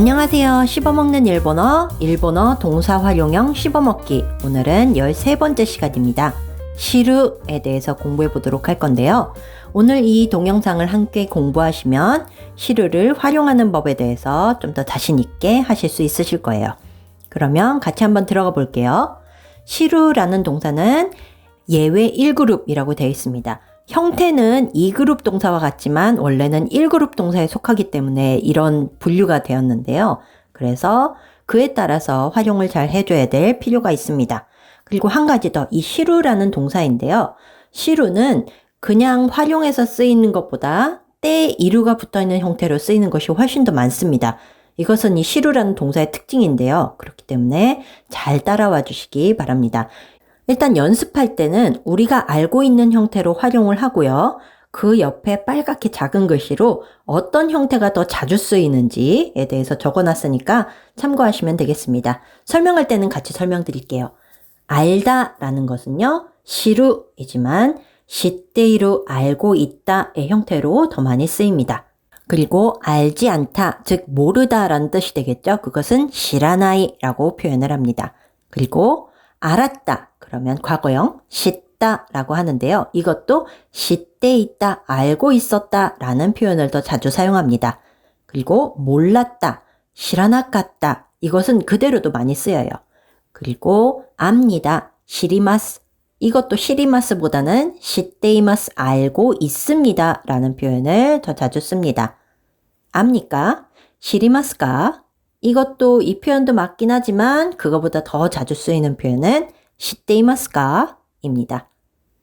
안녕하세요. 씹어먹는 일본어, 일본어 동사 활용형 씹어먹기. 오늘은 13번째 시간입니다. 시루에 대해서 공부해 보도록 할 건데요. 오늘 이 동영상을 함께 공부하시면 시루를 활용하는 법에 대해서 좀 더 자신있게 하실 수 있으실 거예요. 그러면 같이 한번 들어가 볼게요. 시루라는 동사는 예외 1그룹이라고 되어 있습니다. 형태는 2그룹 동사와 같지만 원래는 1그룹 동사에 속하기 때문에 이런 분류가 되었는데요. 그래서 그에 따라서 활용을 잘 해줘야 될 필요가 있습니다. 그리고 한 가지 더, 이 시루라는 동사인데요. 시루는 그냥 활용해서 쓰이는 것보다 때 이루가 붙어 있는 형태로 쓰이는 것이 훨씬 더 많습니다. 이것은 이 시루라는 동사의 특징인데요. 그렇기 때문에 잘 따라와 주시기 바랍니다. 일단 연습할 때는 우리가 알고 있는 형태로 활용을 하고요. 그 옆에 빨갛게 작은 글씨로 어떤 형태가 더 자주 쓰이는지에 대해서 적어 놨으니까 참고하시면 되겠습니다. 설명할 때는 같이 설명드릴게요. 알다 라는 것은요, 시루이지만 시대이루 알고 있다의 형태로 더 많이 쓰입니다. 그리고 알지 않다, 즉 모르다 라는 뜻이 되겠죠. 그것은 시라나이 라고 표현을 합니다. 그리고 알았다, 그러면 과거형 씻다 라고 하는데요. 이것도 씻때 있다, 알고 있었다 라는 표현을 더 자주 사용합니다. 그리고 몰랐다, 시라나 같다, 이것은 그대로도 많이 쓰여요. 그리고 압니다, 시리마스, 이것도 시리마스보다는 시테이마스 알고 있습니다 라는 표현을 더 자주 씁니다. 압니까? 시리마스가? 이것도 이 표현도 맞긴 하지만 그거보다 더 자주 쓰이는 표현은 시테이마스가 입니다.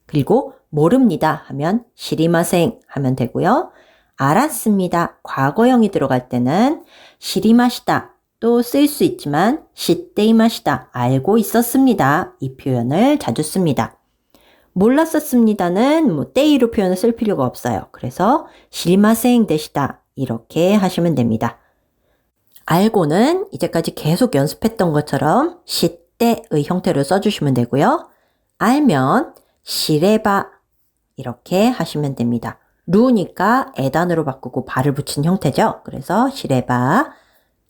그리고 모릅니다 하면 시리마생 하면 되고요. 알았습니다. 과거형이 들어갈 때는 시리마시다 또 쓰일 수 있지만 시테이마시다 알고 있었습니다. 이 표현을 자주 씁니다. 몰랐었습니다는 뭐 때이로 표현을 쓸 필요가 없어요. 그래서 시리마생 되시다 이렇게 하시면 됩니다. 알고는 이제까지 계속 연습했던 것처럼 시때의 형태로 써주시면 되고요. 알면 시레바 이렇게 하시면 됩니다. 루니까 에단으로 바꾸고 발을 붙인 형태죠. 그래서 시레바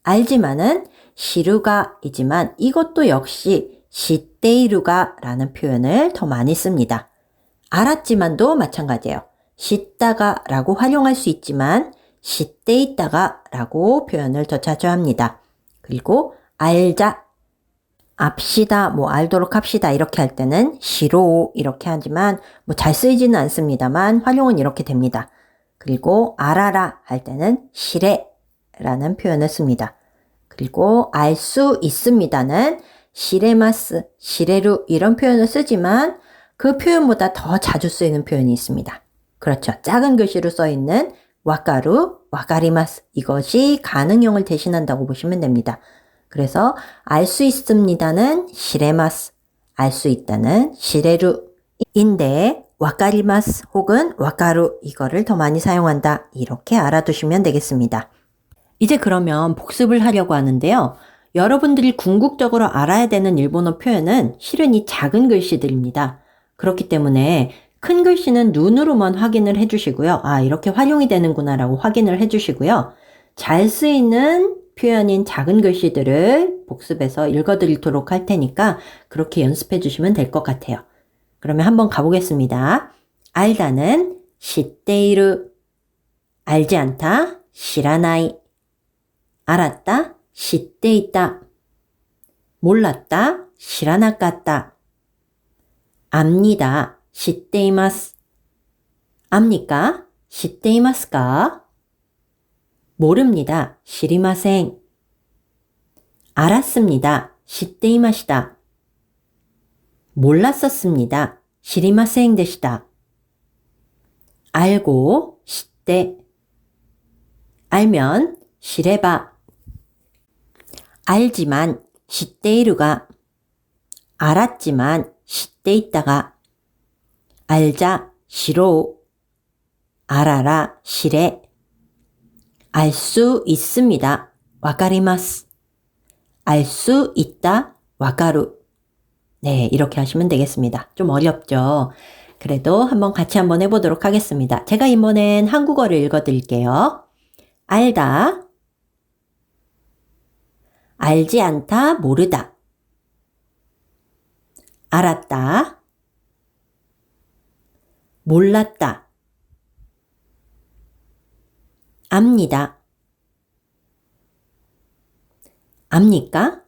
알지만은 시루가이지만 이것도 역시 시테이루가라는 표현을 더 많이 씁니다. 알았지만도 마찬가지예요. 시다가라고 활용할 수 있지만 시때 있다가 라고 표현을 더 자주 합니다. 그리고 알자, 압시다, 뭐 알도록 합시다 이렇게 할 때는 시로 이렇게 하지만 뭐 잘 쓰이지는 않습니다만 활용은 이렇게 됩니다. 그리고 알아라 할 때는 시레 라는 표현을 씁니다. 그리고 알 수 있습니다는 시레마스, 시레루 이런 표현을 쓰지만 그 표현보다 더 자주 쓰이는 표현이 있습니다. 그렇죠. 작은 글씨로 써 있는 와까루, 와가리마스 이것이 가능형을 대신한다고 보시면 됩니다. 그래서 알 수 있습니다는 시레마스, 알 수 있다는 시레루인데 와까리마스 혹은 와까루 이거를 더 많이 사용한다 이렇게 알아두시면 되겠습니다. 이제 그러면 복습을 하려고 하는데요. 여러분들이 궁극적으로 알아야 되는 일본어 표현은 실은 이 작은 글씨들입니다. 그렇기 때문에 큰 글씨는 눈으로만 확인을 해주시고요. 아, 이렇게 활용이 되는구나라고 확인을 해주시고요. 잘 쓰이는 표현인 작은 글씨들을 복습해서 읽어드리도록 할 테니까 그렇게 연습해 주시면 될 것 같아요. 그러면 한번 가보겠습니다. 알다는 시테이르 알지 않다 시라나이 알았다 시때 있다 몰랐다 시라나갔다 압니다 知っています. 압니까? 知っていますか? 모릅니다. 知りません. 알았습니다. 知っていました. 몰랐었습니다. 知りませんでした. 알고, 知って. 알면, 知れば. 알지만, 知っているが. 알았지만, 知っていったが. 알자, 시로, 알아라, 시래. 알수 있습니다. 와카리마스. 알 수 있다, 와카루. 네, 이렇게 하시면 되겠습니다. 좀 어렵죠? 그래도 한번 같이 한번 해보도록 하겠습니다. 제가 이번엔 한국어를 읽어드릴게요. 알다, 알지 않다, 모르다. 알았다. 몰랐다. 압니다. 압니까?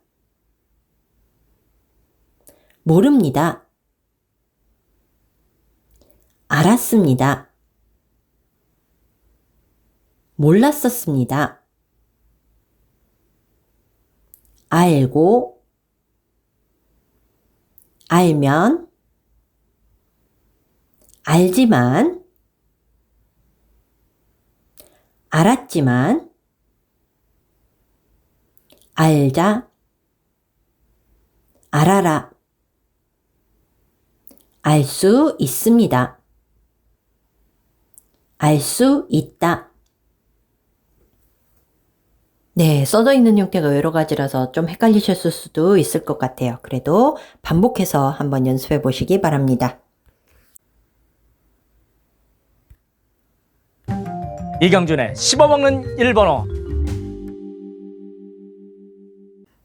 모릅니다. 알았습니다. 몰랐었습니다. 알고, 알면, 알지만, 알았지만, 알자, 알아라, 알 수 있습니다. 알 수 있다. 네, 써져 있는 형태가 여러 가지라서 좀 헷갈리셨을 수도 있을 것 같아요. 그래도 반복해서 한번 연습해 보시기 바랍니다. 이경준의 씹어먹는 일본어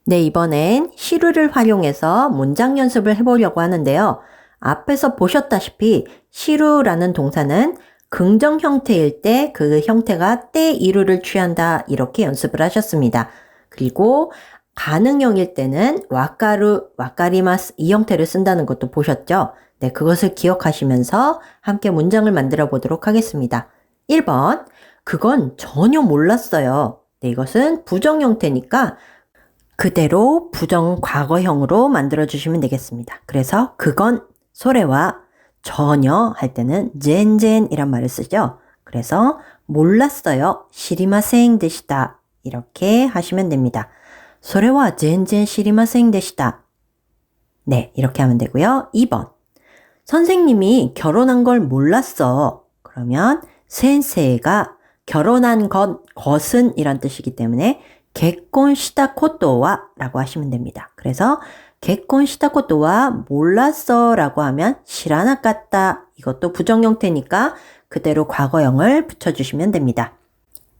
네, 이번엔 시루를 활용해서 문장 연습을 해보려고 하는데요. 앞에서 보셨다시피 시루라는 동사는 긍정 형태일 때 그 형태가 때 이루를 취한다 이렇게 연습을 하셨습니다. 그리고 가능형일 때는 와까루, 와까리마스 이 형태를 쓴다는 것도 보셨죠? 네, 그것을 기억하시면서 함께 문장을 만들어 보도록 하겠습니다. 1번, 그건 전혀 몰랐어요. 네, 이것은 부정 형태니까 그대로 부정 과거형으로 만들어 주시면 되겠습니다. 그래서 그건 소래와 전혀 할 때는 젠젠이란 말을 쓰죠. 그래서 몰랐어요. 시리마생 되시다. 이렇게 하시면 됩니다. 소래와 젠젠 시리마생 되시다. 네, 이렇게 하면 되고요. 2번. 선생님이 결혼한 걸 몰랐어. 그러면 센세가 결혼한 것, 것은 이란 뜻이기 때문에 개콘시다 코토와 라고 하시면 됩니다. 그래서 개콘시다 코토와 몰랐어 라고 하면 시라나갔다 이것도 부정 형태니까 그대로 과거형을 붙여주시면 됩니다.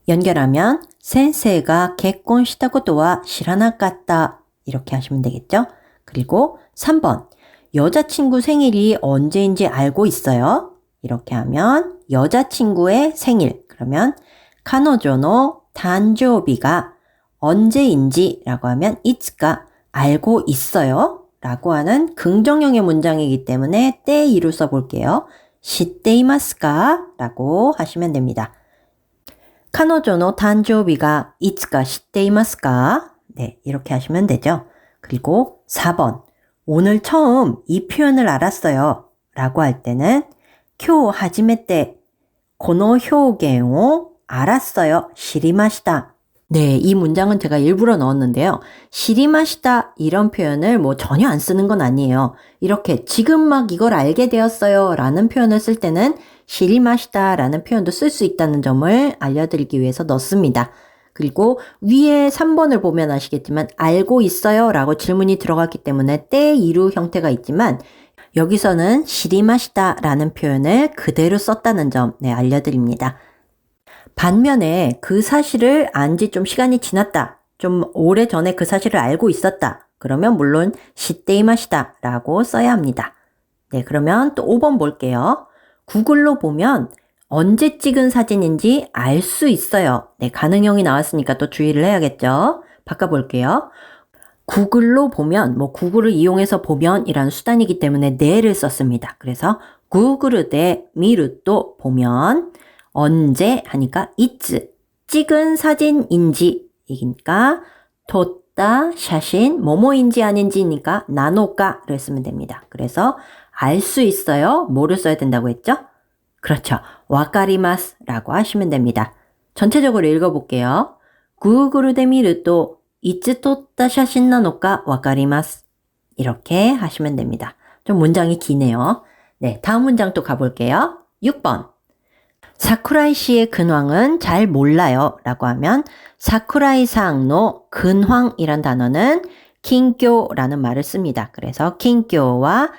연결하면 센세가 개콘시다 코토와 시라나갔다 이렇게 하시면 되겠죠? 그리고 3번 여자친구 생일이 언제인지 알고 있어요? 이렇게 하면 여자친구의 생일 그러면 카노조노 단조비가 언제인지라고 하면 이츠가 알고 있어요 라고 하는 긍정형의 문장이기 때문에 때 이루 써볼게요. 시테이마스까 라고 하시면 됩니다. 카노조노 단조비가 이츠가 시테이마스까 네, 이렇게 하시면 되죠. 그리고 4번 오늘 처음 이 표현을 알았어요 라고 할 때는 쿄 하지메 때 고노 효갱오 알았어요 시리마시다 네, 이 문장은 제가 일부러 넣었는데요. 시리마시다 이런 표현을 뭐 전혀 안 쓰는 건 아니에요. 이렇게 지금 막 이걸 알게 되었어요 라는 표현을 쓸 때는 시리마시다 라는 표현도 쓸 수 있다는 점을 알려드리기 위해서 넣습니다. 그리고 위에 3번을 보면 아시겠지만 알고 있어요 라고 질문이 들어갔기 때문에 때 이루 형태가 있지만 여기서는 시리마시다 라는 표현을 그대로 썼다는 점 네, 알려드립니다. 반면에 그 사실을 안 지 좀 시간이 지났다. 좀 오래 전에 그 사실을 알고 있었다. 그러면 물론 시테이마시다 라고 써야 합니다. 네, 그러면 또 5번 볼게요. 구글로 보면 언제 찍은 사진인지 알 수 있어요. 네, 가능형이 나왔으니까 또 주의를 해야겠죠. 바꿔볼게요. 구글로 보면, 뭐 구글을 이용해서 보면 이라는 수단이기 때문에 네를 썼습니다. 그래서 구글에 미르또 보면 언제 하니까 이츠 찍은 사진인지 이니까 뒀다 샤신 뭐뭐인지 아닌지니까 나노까를 쓰면 됩니다. 그래서 알 수 있어요. 뭐를 써야 된다고 했죠? 그렇죠. 와카리마스라고 하시면 됩니다. 전체적으로 읽어볼게요. 구글에 미르또 이츠 뒀다 샤신 나노까 와카리마스 이렇게 하시면 됩니다. 좀 문장이 기네요. 네, 다음 문장 또 가볼게요. 6번. 사쿠라이 씨의 근황은 잘 몰라요. 라고 하면 사쿠라이 상노 근황이란 단어는 킹교라는 말을 씁니다. 그래서 킹교와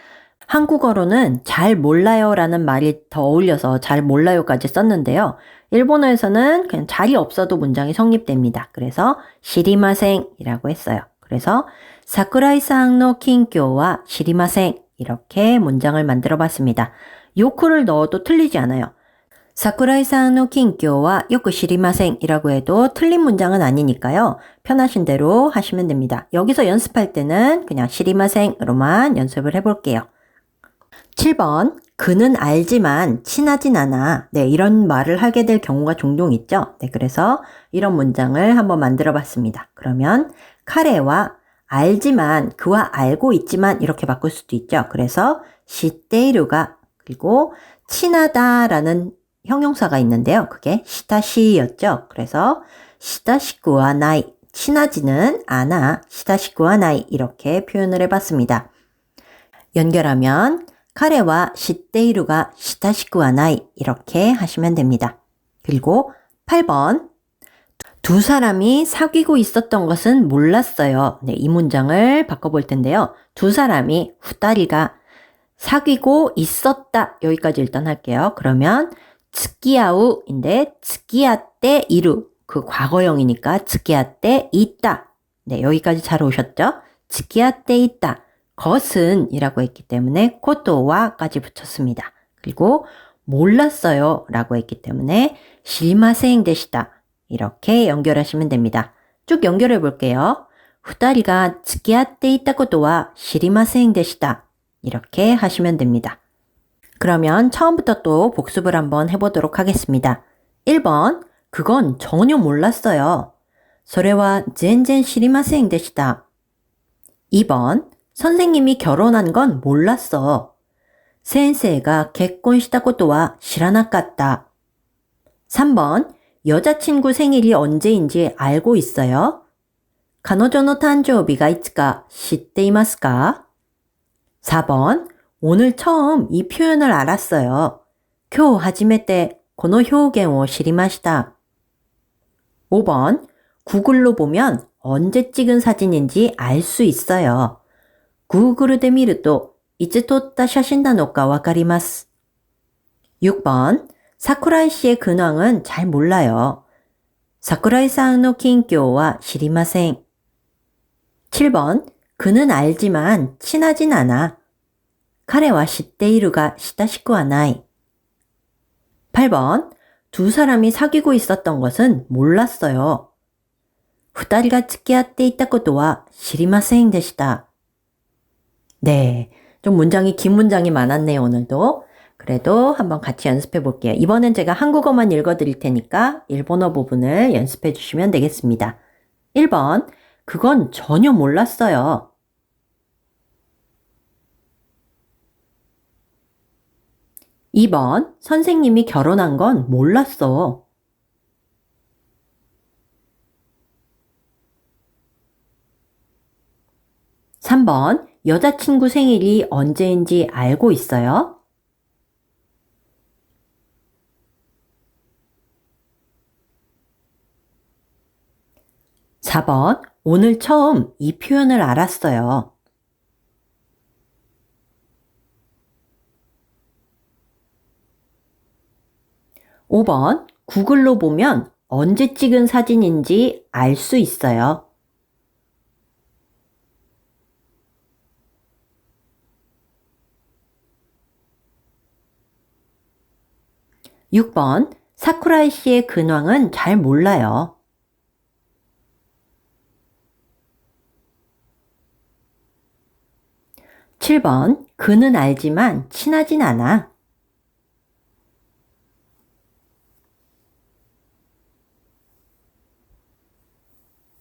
한국어로는 잘 몰라요 라는 말이 더 어울려서 잘 몰라요까지 썼는데요. 일본어에서는 그냥 잘이 없어도 문장이 성립됩니다. 그래서 시리마생 이라고 했어요. 그래서 사쿠라이상노 킨교와 시리마생 이렇게 문장을 만들어 봤습니다. 요코를 넣어도 틀리지 않아요. 사쿠라이상노 킨교와 요코 시리마생 이라고 해도 틀린 문장은 아니니까요. 편하신 대로 하시면 됩니다. 여기서 연습할 때는 그냥 시리마생으로만 연습을 해볼게요. 7번. 그는 알지만 친하진 않아. 네, 이런 말을 하게 될 경우가 종종 있죠. 네, 그래서 이런 문장을 한번 만들어 봤습니다. 그러면 카레와 알지만 그와 알고 있지만 이렇게 바꿀 수도 있죠. 그래서 시테이루가 그리고 친하다라는 형용사가 있는데요. 그게 시타시였죠. 그래서 시타시쿠와 나이 친하지는 않아 시타시쿠와 나이 이렇게 표현을 해봤습니다. 연결하면 카레와 시테이루가 시타시쿠와 나이 이렇게 하시면 됩니다. 그리고 8번 두 사람이 사귀고 있었던 것은 몰랐어요. 네, 이 문장을 바꿔볼 텐데요. 두 사람이 후다리가 사귀고 있었다. 여기까지 일단 할게요. 그러면 츠키아우인데 츠키아때 이루 그 과거형이니까 츠키아때 있다. 네, 여기까지 잘 오셨죠? 츠키아때 있다. 것은 이라고 했기 때문에 코토와까지 붙였습니다. 그리고 몰랐어요 라고 했기 때문에 실마생 되시다. 이렇게 연결하시면 됩니다. 쭉 연결해 볼게요. 후다리가 츠키아때 있다 것도와 시리마생 되시다. 이렇게 하시면 됩니다. 그러면 처음부터 또 복습을 한번 해보도록 하겠습니다. 1번, 그건 전혀 몰랐어요. それは全然知りませんでした. 2번, 선생님이 결혼한 건 몰랐어. 先生が結婚したことは知らなかった. 3번, 여자친구 생일이 언제인지 알고 있어요? 彼女の誕生日がいつか知っていますか? 4번, 오늘 처음 이 표현을 알았어요. 今日初めてこの表現を知りました. 5번, 구글로 보면 언제 찍은 사진인지 알 수 있어요. グーグルで見るといつ撮った写真なのかわかります. 6번, 사쿠라이 씨의 근황은 잘 몰라요. 사쿠라이さんの 近況は 知りません. 7번, 그는 알지만 친하진 않아. 彼は知っているが親しくはない. 8번, 두 사람이 사귀고 있었던 것은 몰랐어요. 二人が付き合っていたことは知りませんでした. 네. 좀 문장이 긴 문장이 많았네요, 오늘도. 그래도 한번 같이 연습해 볼게요. 이번엔 제가 한국어만 읽어 드릴 테니까 일본어 부분을 연습해 주시면 되겠습니다. 1번. 그건 전혀 몰랐어요. 2번. 선생님이 결혼한 건 몰랐어. 3번. 여자친구 생일이 언제인지 알고 있어요? 4번. 오늘 처음 이 표현을 알았어요. 5번. 구글로 보면 언제 찍은 사진인지 알 수 있어요. 6번. 사쿠라이 씨의 근황은 잘 몰라요. 7번. 그는 알지만 친하진 않아.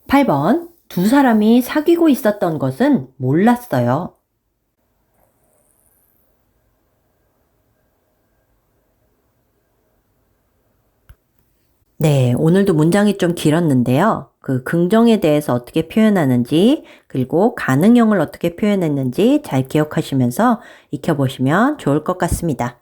8번. 두 사람이 사귀고 있었던 것은 몰랐어요. 네, 오늘도 문장이 좀 길었는데요. 그 긍정에 대해서 어떻게 표현하는지, 그리고 가능형을 어떻게 표현했는지 잘 기억하시면서 익혀보시면 좋을 것 같습니다.